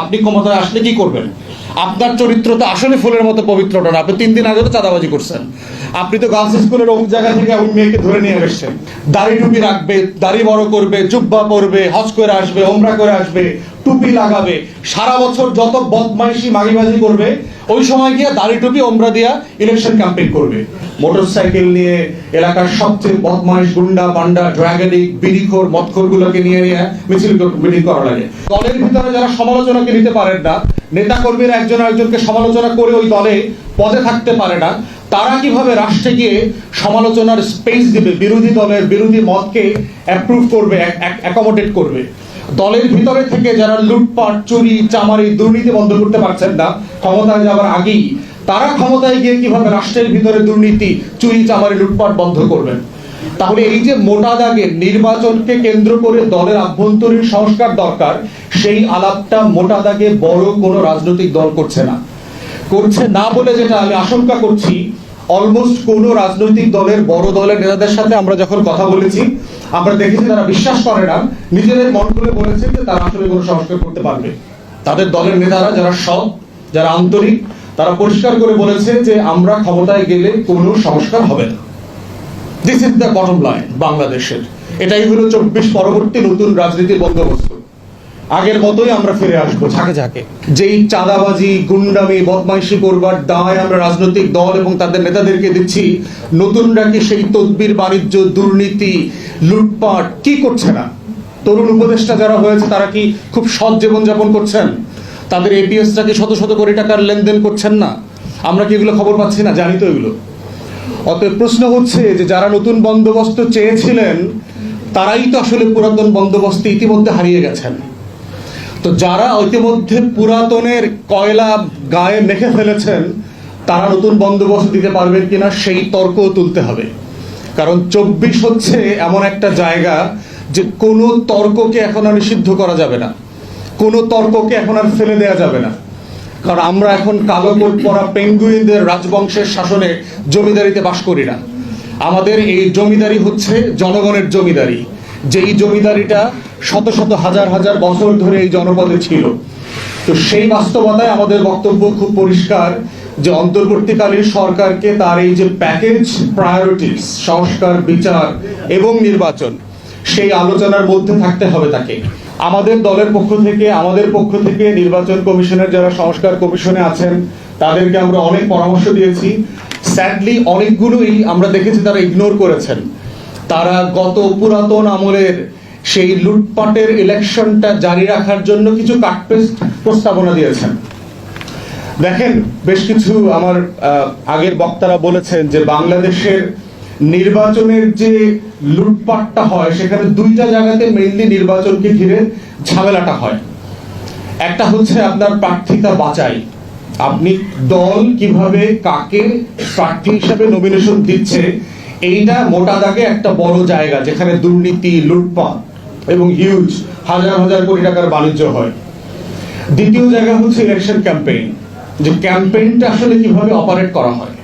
আপনি ক্ষমতায় আসলে কি করবেন? আপনার চরিত্র তো আসলে ফুলের মতো পবিত্রটা না, আপনি তিন দিন আগে তো চাঁদাবাজি করছেন। আপনি তো গার্লস স্কুলের অমুক জায়গা থেকে ওই মেয়েকে ধরে নিয়ে এসেছেন। দাড়ি টুপি রাখবে, দাড়ি বড় করবে, জুব্বা পরবে, হজ করে আসবে, ওমরা করে আসবে, টুপি লাগাবে। সারা বছর যত বদমাইশি, মাগিবাজি করবে, ওই সময় গিয়ে দাড়ি টুপি, ওমরা দিয়া ইলেকশন ক্যাম্পেইন করবে। মোটরসাইকেল নিয়ে এলাকার সবচেয়ে বদমাইশ, গুন্ডা, বান্ডা ড্রাগনিক বিড়িখোর মদখোর গুলোকে নিয়ে নিয়ে মিছিল মিটিং করা লাগে। দলের ভিতরে যারা সমালোচনাকে নিতে পারেন না নেতা কর্মীরা একজন একজনকে সমালোচনা করে ওই দলে পদে থাকতে পারে না। তারা কীভাবে রাষ্ট্রে গিয়ে সমালোচনার স্পেস দেবে, বিরোধী দলের বিরোধী মতকে অ্যাপ্রুভ করবে অ্যাকোমোডেট করবে? দলের ভিতরে থেকে যারা লুটপাট, চুরি, চামারি, দুর্নীতি বন্ধ করতে পারছেন না, ক্ষমতায় যাওয়ার আগেই, তারা ক্ষমতায় গিয়ে কীভাবে রাষ্ট্রের ভিতরে দুর্নীতি, চুরি, চামারি, লুটপাট বন্ধ করবেন? তাহলে এই যে মোটা দাগের নির্বাচনকে কেন্দ্র করে দলের আভ্যন্তরীণ সংস্কার দরকার, সেই আলাপটা মোটা দাগে বড় কোনো রাজনৈতিক দল করছে না। করছে না বলে যেটা আমি আশঙ্কা করছি অলমোস্ট কোন রাজনৈতিক দলের বড় দলের নেতাদের সাথে আমরা যখন কথা বলেছি, আমরা দেখেছি তারা বিশ্বাস করে না। নিজেদের মন খুলে বলেছে যে তারা আসলে কোনো সংস্কার করতে পারবে। তাদের দলের নেতারা যারা সৎ, যারা আন্তরিক, তারা পরিষ্কার করে বলেছে যে আমরা ক্ষমতায় গেলে কোনো সংস্কার হবে না। This is the bottom line বাংলাদেশের। এটাই হলো চব্বিশ পরবর্তী নতুন রাজনীতির বন্দোবস্ত। আগের মতোই আমরা ফিরে আসব। ঝাঁকে ঝাঁকে। যেই চাঁদাবাজি গুন্ডামি বদমাইশি করবার দায় আমরা রাজনৈতিক দল এবং তাদের নেতাদেরকে দিচ্ছি নতুনরা কি সেই তদবির বাণিজ্য দুর্নীতি লুটপাট কি করছে না? তরুণ উপদেষ্টা যারা হয়েছে তারা কি খুব সৎ জীবনযাপন করছেন? তাদের এপিএসটা কি শত শত কোটি টাকার লেনদেন করছেন না? আমরা কি এগুলো খবর পাচ্ছি না? জানি তো এগুলো। অতএব প্রশ্ন হচ্ছে যে যারা নতুন বন্দোবস্ত চেয়েছিলেন তারাই তো আসলে পুরাতন বন্দোবস্ত ইতিমধ্যে হারিয়ে গেছেন। তো যারা ইতিমধ্যে পুরাতনের কয়লা গায়ে মেখে ফেলেছেন, তারা নতুন বন্দোবস্ত দিতে পারবেন কিনা সেই তর্ক তুলতে হবে। কারণ চব্বিশ হচ্ছে এমন একটা জায়গা যে কোনো তর্ককে এখন আর নিষিদ্ধ করা যাবে না। কোনো তর্ককে এখন আর ফেলে দেওয়া যাবে না। কারণ আমরা এখন কালো কোট পরা পেঙ্গুইনদের রাজবংশের শাসনে জমিদারিতে বাস করি না। আমাদের এই জমিদারি হচ্ছে জনগণের জমিদারি। যেই জমিদারিটা শত শত হাজার হাজার বছর ধরে এই জনপদে ছিল। তো সেই বাস্তবতায় আমাদের বক্তব্য খুব পরিষ্কার যে অন্তর্বর্তীকালীন সরকারকে তার এই যে প্যাকেজ প্রায়োরিটিস সংস্কার, বিচার এবং নির্বাচন, সেই আলোচনার মধ্যে থাকতে হবে তাকে। আমাদের দলের পক্ষ থেকে, আমাদের পক্ষ থেকে নির্বাচন কমিশনের যারা সংস্কার কমিশনে আছেন, তাদেরকে আমরা অনেক পরামর্শ দিয়েছি। স্যাডলি অনেকগুলোই আমরা দেখেছি তারা ইগনোর করেছেন। তারা গত পুরাতন আমলের সেই লুটপাটের ইলেকশনটা জারি রাখার জন্য কিছু কাটপেস্ট প্রস্তাবনা দিয়েছেন। দেখেন, বেশ কিছু আমার আগের বক্তারা বলেছেন যে বাংলাদেশের নির্বাচনের যে লুটপাটটা হয়, সেখানে দুইটা জায়গাতে মেইনলি নির্বাচনকে ঘিরে ঝামেলাটা হয়। একটা হচ্ছে আপনার প্রার্থিতা বাঁচাই আপনি দল কীভাবে, কাকে প্রার্থী হিসাবে নমিনেশন দিচ্ছে এইটা মোটা দাগে একটা বড় জায়গা যেখানে দুর্নীতি, লুটপাট এবং হিউজ হাজার হাজার কোটি টাকার বাণিজ্য হয়। দ্বিতীয় জায়গা হচ্ছে ইলেকশন ক্যাম্পেইন যে ক্যাম্পেইনটা আসলে কীভাবে অপারেট করা হয়।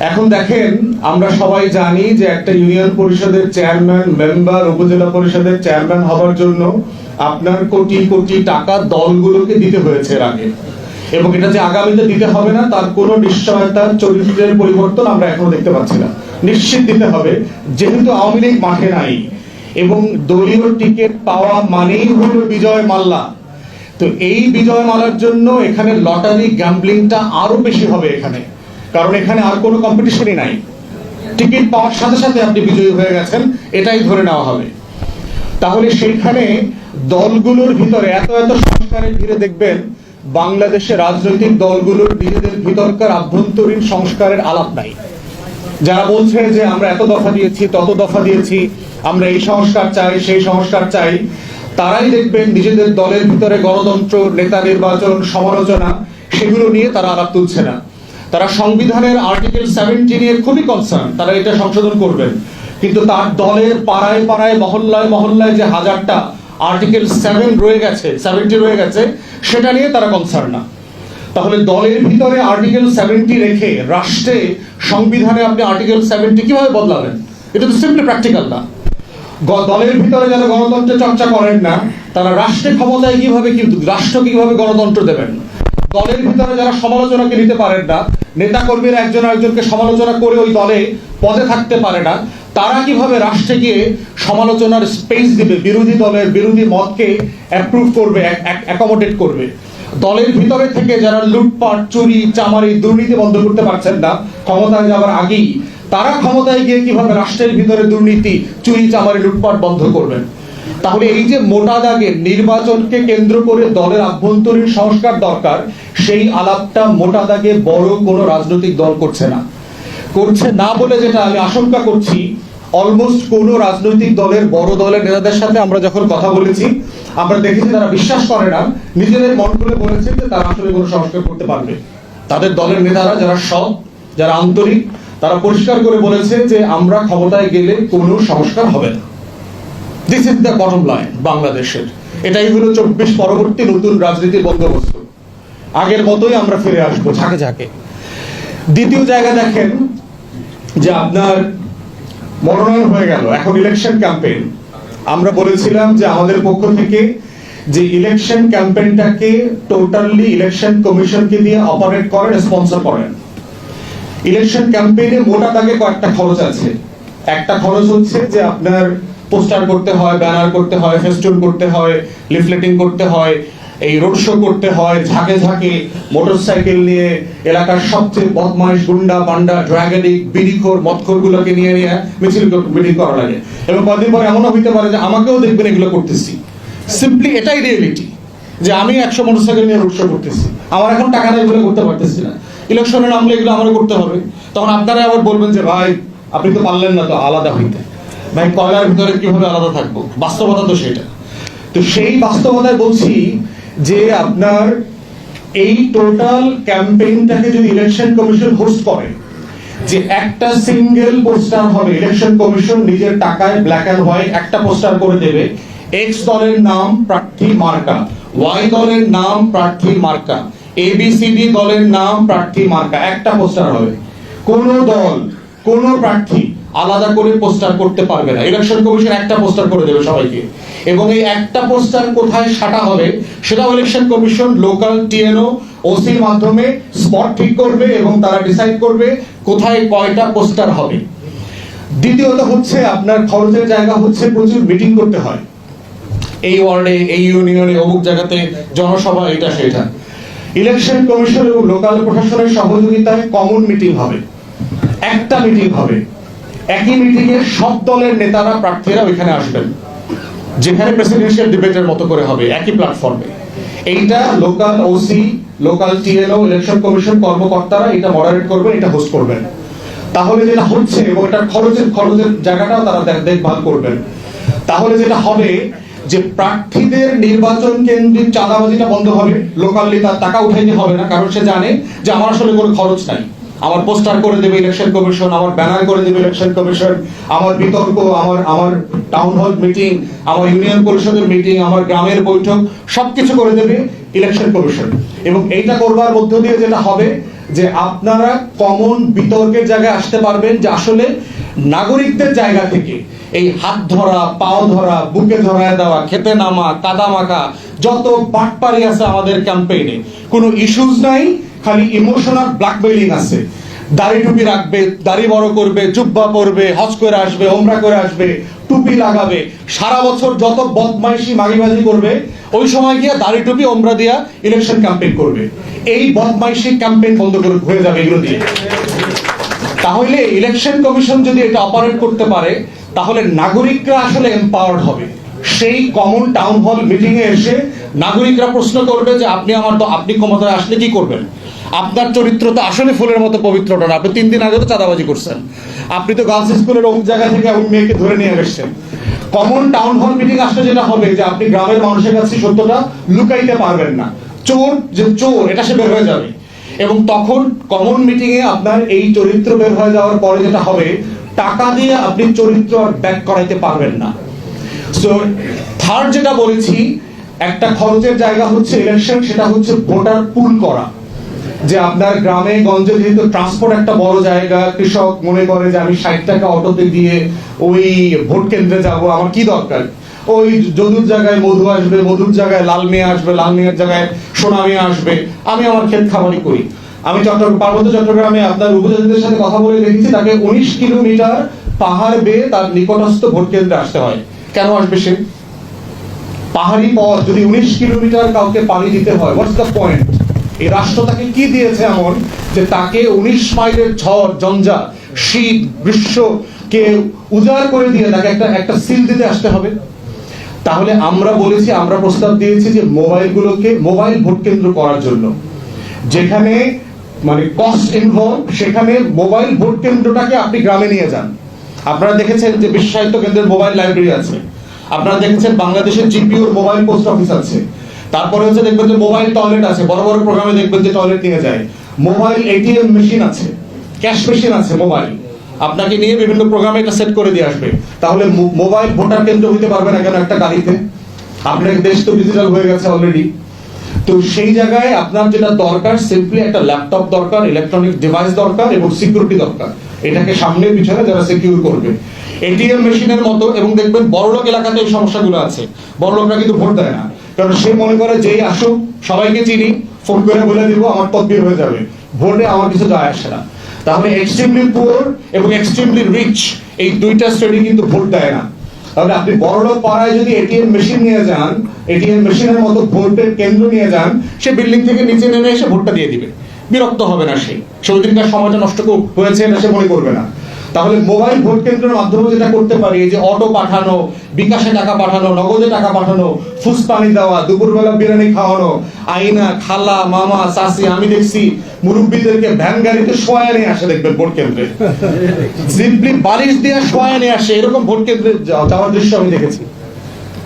এখন দেখেন, আমরা সবাই জানি যে একটা ইউনিয়ন পরিষদের চেয়ারম্যান মেম্বার উপজেলা পরিষদের চেয়ারম্যান হওয়ার জন্য আপনার কোটি কোটি টাকা দলগুলোকে দিতে হয়েছে এর আগে। এবং এটা যে আগামীতে দিতে হবে না, তার কোনো নিশ্চয়তা চরিত্রের পরিবর্তন আমরা এখনও দেখতে পাচ্ছি না। নিশ্চিত দিতে হবে, যেহেতু আওয়ামী লীগ মাঠে নাই এবং দলীয় টিকিট পাওয়া মানেই হলো বিজয় মাল্লা। তো এই বিজয় মালার জন্য এখানে লটারি গ্যাম্বলিংটা আরও বেশি হবে এখানে, কারণ এখানে আর কোনো কম্পিটিশনই নাই। টিকিট পাওয়ার সাথে সাথে আপনি বিজয়ী হয়ে গেছেন, এটাই ধরে নেওয়া হবে। তাহলে সেইখানে দলগুলোর ভিতরে, এত এত সংস্কারের ঘিরে দেখবেন, বাংলাদেশের রাজনৈতিক দলগুলোর নিজেদের ভিতরকার আভ্যন্তরীণ সংস্কারের আলাপ নাই। যারা বলছে যে আমরা এত দফা দিয়েছি, তত দফা দিয়েছি, আমরা এই সংস্কার চাই, সেই সংস্কার চাই, তারাই দেখবেন নিজেদের দলের ভিতরে গণতন্ত্র, নেতা নির্বাচন, সমালোচনা, সেগুলো নিয়ে তারা আলাপ তুলছে না। তারা সংবিধানের আর্টিকেল সেভেন্টি নিয়ে খুবই কনসার্ন তারা এটা সংশোধন করবেন। কিন্তু তার দলের পাড়ায় পাড়ায়, মহল্লায় মহল্লায় যে হাজারটা আর্টিকেল সেভেন রয়ে গেছে সেভেন্টি রয়ে গেছে, সেটা নিয়ে তারা কনসার্ন না। তাহলে দলের ভিতরে আর্টিকেল সেভেন্টি রেখে রাষ্ট্রে সংবিধানে আপনি আর্টিকেল সেভেন্টি কীভাবে বদলাবেন? এটা তো সিম্পলি প্র্যাকটিক্যাল না। দলের ভিতরে যারা গণতন্ত্রের চর্চা করেন না, তারা রাষ্ট্রের ক্ষমতায় কীভাবে কি রাষ্ট্র কীভাবে গণতন্ত্র দেবেন? দলের ভিতরে যারা সমালোচনাকে নিতে পারেন না নেতা কর্মীরা একজন আরেকজনকে সমালোচনা করে ওই দলে পদে থাকতে পারে না, তারা কীভাবে রাষ্ট্রে গিয়ে সমালোচনার স্পেস দিবে? বিরোধী দলের বিরোধী মতকে অ্যাপ্রুভ করবে অ্যাকোমোডেট করবে? দলের ভিতরে থেকে যারা লুটপাট, চুরি, চামারি, দুর্নীতি বন্ধ করতে পারছেন না, ক্ষমতায় যাওয়ার আগেই তারা ক্ষমতায় গিয়ে কীভাবে রাষ্ট্রের ভিতরে দুর্নীতি, চুরি, চামারি, লুটপাট বন্ধ করবেন? তাহলে এই যে মোটা দাগের নির্বাচনকে কেন্দ্র করে দলের আভ্যন্তরীণ সংস্কার দরকার, সেই আলাপটা মোটা দাগে বড় কোনো রাজনৈতিক দল করছে না। করছে না বলে যেটা আমি আশঙ্কা করছি অলমোস্ট কোনো রাজনৈতিক দলের বড় দলের নেতাদের সাথে আমরা যখন কথা বলেছি, আমরা দেখেছি তারা বিশ্বাস করে না। নিজেদের মন করে বলেছে যে তারা আসলে কোনো সংস্কার করতে পারবে। তাদের দলের নেতারা যারা সৎ, যারা আন্তরিক, তারা পরিষ্কার করে বলেছে যে আমরা ক্ষমতায় গেলে কোনো সংস্কার হবে না। This is the bottom line বাংলাদেশের। এটাই হলো চব্বিশ পরবর্তী নতুন রাজনীতির বন্দোবস্ত। আগের মতোই আমরা ফিরে আসব, ঝাঁকে ঝাঁকে। দ্বিতীয় জায়গা দেখেন যে আপনার মনোনয়ন হয়ে গেল। এখন ইলেকশন ক্যাম্পেইন আমরা বলেছিলাম যে আমাদের পক্ষ থেকে যে ইলেকশন ক্যাম্পেইনটাকে টোটালি ইলেকশন কমিশনকে দিয়ে অপারেট করেন স্পন্সর করেন। ইলেকশন ক্যাম্পেইনে মোটা দাগে কয়েকটা খরচ আছে। একটা খরচ হচ্ছে যে আপনার পোস্টার করতে হয়, ব্যানার করতে হয় ফেস্টুন করতে হয় লিফলেটিং করতে হয় এই রোড শো করতে হয়, ঝাঁকে ঝাঁকে মোটরসাইকেল নিয়ে এলাকার সবচেয়ে বদমাইশ গুন্ডা পান্ডা ড্রাগনিক বিড়িখোর মদখোর গুলোকে নিয়ে নিয়ে মিছিল মিটিং করা লাগে। এবং কদিন পরে এমনও হইতে পারে যে আমাকেও দেখবেন এগুলো করতেছি। সিম্পলি এটাই রিয়েলিটি যে আমি একশো মোটরসাইকেল নিয়ে রোড শো করতেছি। আমার এখন টাকা নেই বলে করতে পারতেছি না। ইলেকশনে নামলে এগুলো আমারও করতে হবে। তখন আপনারা আবার বলবেন যে, ভাই, আপনি তো পারলেন না তো আলাদা হইতে। ভাই, কয়লার ভিতরে কীভাবে আলাদা থাকব? বাস্তবতা তো সেটা। তো সেই বাস্তবতায় বলছি যে আপনার এই টোটাল ক্যাম্পেইনটাকে যদি ইলেকশন কমিশন হোস্ট করে, যে একটা সিঙ্গেল পোস্টার হবে ইলেকশন কমিশন নিজের টাকায় ব্ল্যাক অ্যান্ড হোয়াইট একটা পোস্টার করে দেবে এক্স দলের নাম প্রার্থী মার্কা ওয়াই দলের নাম প্রার্থী মার্কা এবিসিডি দলের নাম প্রার্থী মার্কা, একটা পোস্টার হবে। কোন দল, কোন প্রার্থী আলাদা করে পোস্টার করতে পারবে না। ইলেকশন কমিশন একটা পোস্টার করে দেবে সবাইকে। এবং এই একটা পোস্টার কোথায় সাটা হবে, সেটাও ইলেকশন কমিশন লোকাল টিএনও ওসির মাধ্যমে স্পট ঠিক করবে এবং তারা ডিসাইড করবে কোথায় কয়টা পোস্টার হবে। দ্বিতীয়ত হচ্ছে আপনার খরচের জায়গা হচ্ছে প্রচুর মিটিং করতে হয়। এই ওয়ার্ডে এই ইউনিয়নে অমুক জায়গাতে জনসভা, এটা, সেটা। ইলেকশন কমিশন এবং লোকাল প্রশাসনের সহযোগিতায় কমন মিটিং হবে। একটা মিটিং হবে। একই মিটিং এ সব দলের নেতারা প্রার্থীরা ওইখানে আসবেন। যেখানে প্রেসিডেন্সিয়াল ডিবেটের মতো করে হবে, একই প্ল্যাটফর্মে এইটা local OC local TLO election commission কর্মকর্তারা এটা মডারেট করবেন, এটা হোস্ট করবেন। তাহলে যেটা হচ্ছে এবং এটার খরচের খরচের জায়গাটাও তারা দেখ- দেখভাল করবেন। তাহলে যেটা হবে যে প্রার্থীদের নির্বাচন কেন্দ্রিক চাঁদাবাজিটা বন্ধ হবে লোকালি তার টাকা উঠাইতে হবে না, কারণ সে জানে যে আমার আসলে কোনো খরচ নাই। আমার পোস্টার করে দেবে ইলেকশন কমিশন, আমার ব্যানার করে দেবে ইলেকশন কমিশন, আমার বিতর্ক, আমার আমার টাউন হল মিটিং আমার ইউনিয়ন পরিষদের মিটিং আমার গ্রামের বৈঠক, সবকিছু করে দেবে ইলেকশন কমিশন। এবং এইটা করবার মধ্য দিয়ে যেটা হবে, যে আপনারা কমন বিতর্কের জায়গায় আসতে পারবেন যে আসলে নাগরিকদের জায়গা থেকে এই হাত ধরা, পাও ধরা, বুকে ধরায় দেওয়া, খেতে নামা, কাদা মাখা, যত বাটপারি আছে আমাদের ক্যাম্পেইনে কোনো ইস্যুজ নাই। খালি ইমোশনাল ব্ল্যাকমেইলিং আছে। দাড়ি টুপি রাখবে, দাড়ি বড় করবে, জুব্বা পরবে, হজ করে আসবে ওমরা করে আসবে, টুপি লাগাবে। সারা বছর যত বদমাইশি মাগিবাজি করবে, ওই সময় গিয়ে দাড়ি টুপি ওমরা দিয়া ইলেকশন ক্যাম্পেইন করবে। এই বদমাইশি ক্যাম্পেইন বন্ধ করে হয়ে যাবে এগুলো দিয়ে। তাহলে ইলেকশন কমিশন যদি এটা অপারেট করতে পারে, তাহলে নাগরিকরা আসলে এম্পাওয়ার্ড হবে। সেই কমন টাউন হল মিটিং এ এসে নাগরিকরা প্রশ্ন করবে যে, আপনি আমার তো আপনি ক্ষমতায় আসলে কি করবেন? আপনার চরিত্র তো আসলে ফুলের মতো পবিত্রটা না। আপনি তিন দিন আগে তো চাঁদাবাজি করছেন। আপনি তো গার্লস স্কুলের অমুক জায়গা থেকে ওই মেয়েকে ধরে নিয়ে এসেছেন। কমন টাউন হল মিটিং আসলে যেটা হবে যে আপনি গ্রামের মানুষের কাছে সত্যটা লুকাইতে পারবেন না। চোর যে চোর, এটা সে বের হয়ে যাবে। এবং তখন কমন মিটিং এ আপনার এই চরিত্র বের হয়ে যাওয়ার পরে যেটা হবে, টাকা দিয়ে আপনি চরিত্র আর ব্যাক করাইতে পারবেন না। সো থার্ড যেটা বলেছি, একটা খরচের জায়গা হচ্ছে ইলেকশন সেটা হচ্ছে ভোটার পুল করা। যে আপনার গ্রামে গঞ্জে যেহেতু ট্রান্সপোর্ট একটা বড় জায়গা, কৃষক মনে করে যে আমি ষাট টাকা অটোতে দিয়ে ওই ভোট কেন্দ্রে যাব, আমার কি দরকার? ওই যদুর জায়গায় মধু আসবে, মধুর জায়গায় লাল মেয়ে আসবে, লাল মেয়ের জায়গায় সোনা মেয়ে আসবে, আমি আমার ক্ষেত খামারি করি। আমি চট্টগ্রাম, পার্বত্য চট্টগ্রামে আপনার উপজাতিদের সাথে কথা বলে দেখেছি, তাকে উনিশ কিলোমিটার পাহাড় বেয়ে তার নিকটস্থ ভোট কেন্দ্রে আসতে হয়। কেন আসবে সে? পাহাড়ি পথ, যদি উনিশ কিলোমিটার কাউকে পানি দিতে হয় হোয়াটস দ্য পয়েন্ট এই রাষ্ট্র তাকে কি দিয়েছে এমন যে তাকে উনিশ মাইলের ঝড় জঞ্জা শীত গ্রীষ্মকে উজাড় করে দিয়ে তাকে একটা একটা সিল দিতে আসতে হবে? তাহলে আমরা বলেছি, আমরা প্রস্তাব দিয়েছি যে মোবাইলগুলোকে, মোবাইল ভোট কেন্দ্র করার জন্য। যেখানে মানে কস্ট ইনভলভ সেখানে মোবাইল ভোট কেন্দ্রটাকে আপনি গ্রামে নিয়ে যান। আপনারা দেখেছেন যে বিশ্ব সাহিত্য কেন্দ্রের মোবাইল লাইব্রেরি আছে। আপনারা দেখেছেন বাংলাদেশের জিপিওর মোবাইল পোস্ট অফিস আছে। তারপরে হচ্ছে দেখবেন যে মোবাইল টয়লেট আছে, বড় বড় প্রোগ্রামে দেখবেন যে টয়লেট নিয়ে যায়। মোবাইল এটিএম মেশিন আছে, ক্যাশ মেশিন আছে মোবাইল। আপনাকে নিয়ে বিভিন্ন প্রোগ্রামে এটা সেট করে দিয়ে আসবে। তাহলে মোবাইল ভোটার কেন্দ্র হইতে পারবে না কেন একটা গাড়িতে? আপনার দেশ তো ডিজিটাল হয়ে গেছে অলরেডি তো সেই জায়গায় আপনার যেটা দরকার সিম্পলি একটা ল্যাপটপ দরকার ইলেকট্রনিক ডিভাইস দরকার এবং সিকিউরিটি দরকার। এটাকে সামনে পিছনে যারা সিকিউর করবে। এটিএম মেশিনের মতো এবং দেখবেন বড়লোক এলাকাতে এই সমস্যাগুলো আছে। বড়লোকরা কিন্তু ভোট দেয় না। কারণ সে মনে করে যেই আসুক, সবাইকে চিনি, ফোন করে বলে দিব, আমার তদবির হয়ে যাবে। ভোটে আমার কিছু যায় আসে না। তাহলে এক্সট্রিমলি পুয়ার এবং এক্সট্রিমলি রিচ এই দুইটা শ্রেণি কিন্তু ভোট দেয় না। তাহলে আপনি বড়লোক পাড়ায় যদি এটিএম মেশিন নিয়ে যান এটিএম মেশিনের মতো ভোটের কেন্দ্র নিয়ে যান, সে বিল্ডিং থেকে নিচে নেমে এসে ভোটটা দিয়ে দিবে। বিরক্ত হবে না সে। সে ওই সময়টা নষ্ট হয়েছে না সে মনে করবে না। তাহলে মোবাইল ভোট কেন্দ্রের মাধ্যমে যেটা করতে পারি যে অটো পাঠানো, বিকাশে টাকা পাঠানো, নগদে টাকা পাঠানো, ফুসপানি দেওয়া, দুপুরবেলা বিরিয়ানি খাওয়ানো, আইনা, খালা, মামা চাষি আমি দেখছি মুরব্বীদেরকে ভ্যান গাড়িতে শোয়া নিয়ে আসে দেখবেন ভোট কেন্দ্রে। সিম্পলি বালিশ দিয়ে শোয়া নিয়ে আসে, এরকম ভোট কেন্দ্রে যাওয়ার দৃশ্য আমি দেখেছি।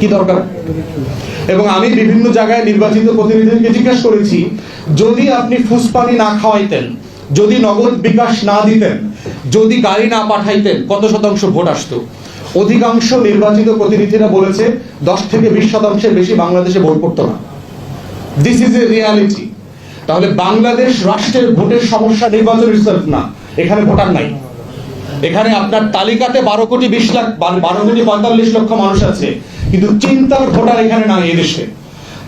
কি দরকার? এবং আমি বিভিন্ন জায়গায় নির্বাচিত প্রতিনিধিকে জিজ্ঞেস করেছি, যদি আপনি ফুসপানি না খাওয়াইতেন, যদি নগদ বিকাশ না দিতেন যদি গাড়ি না পাঠাইতেন, কত শতাংশ ভোট আসতো? অধিকাংশ নির্বাচিত প্রতিনিধিরা বলেছে, দশ থেকে বিশ শতাংশের বেশি বাংলাদেশে ভোট করতো না। দিস ইজ এ রিয়ালিটি তাহলে বাংলাদেশ রাষ্ট্রের ভোটের সমস্যা নির্বাচন itself না। এখানে ভোটার নাই। এখানে আপনার তালিকাতে বারো কোটি বিশ লাখ, বারো কোটি পঁয়তাল্লিশ লক্ষ মানুষ আছে। কিন্তু চিন্তার ভোটার এখানে নাই এদেশে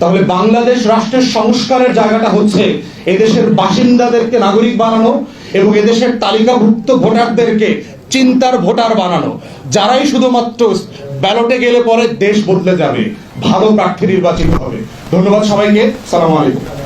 তাহলে বাংলাদেশ রাষ্ট্রের সংস্কারের জায়গাটা হচ্ছে এদেশের বাসিন্দাদেরকে নাগরিক বানানো এবং এদেশের তালিকাভুক্ত ভোটারদেরকে চিন্তার ভোটার বানানো, যারাই শুধুমাত্র ব্যালটে গেলে পরে দেশ বদলে যাবে, ভালো প্রার্থী নির্বাচিত হবে। ধন্যবাদ সবাইকে, সালাম আলাইকুম।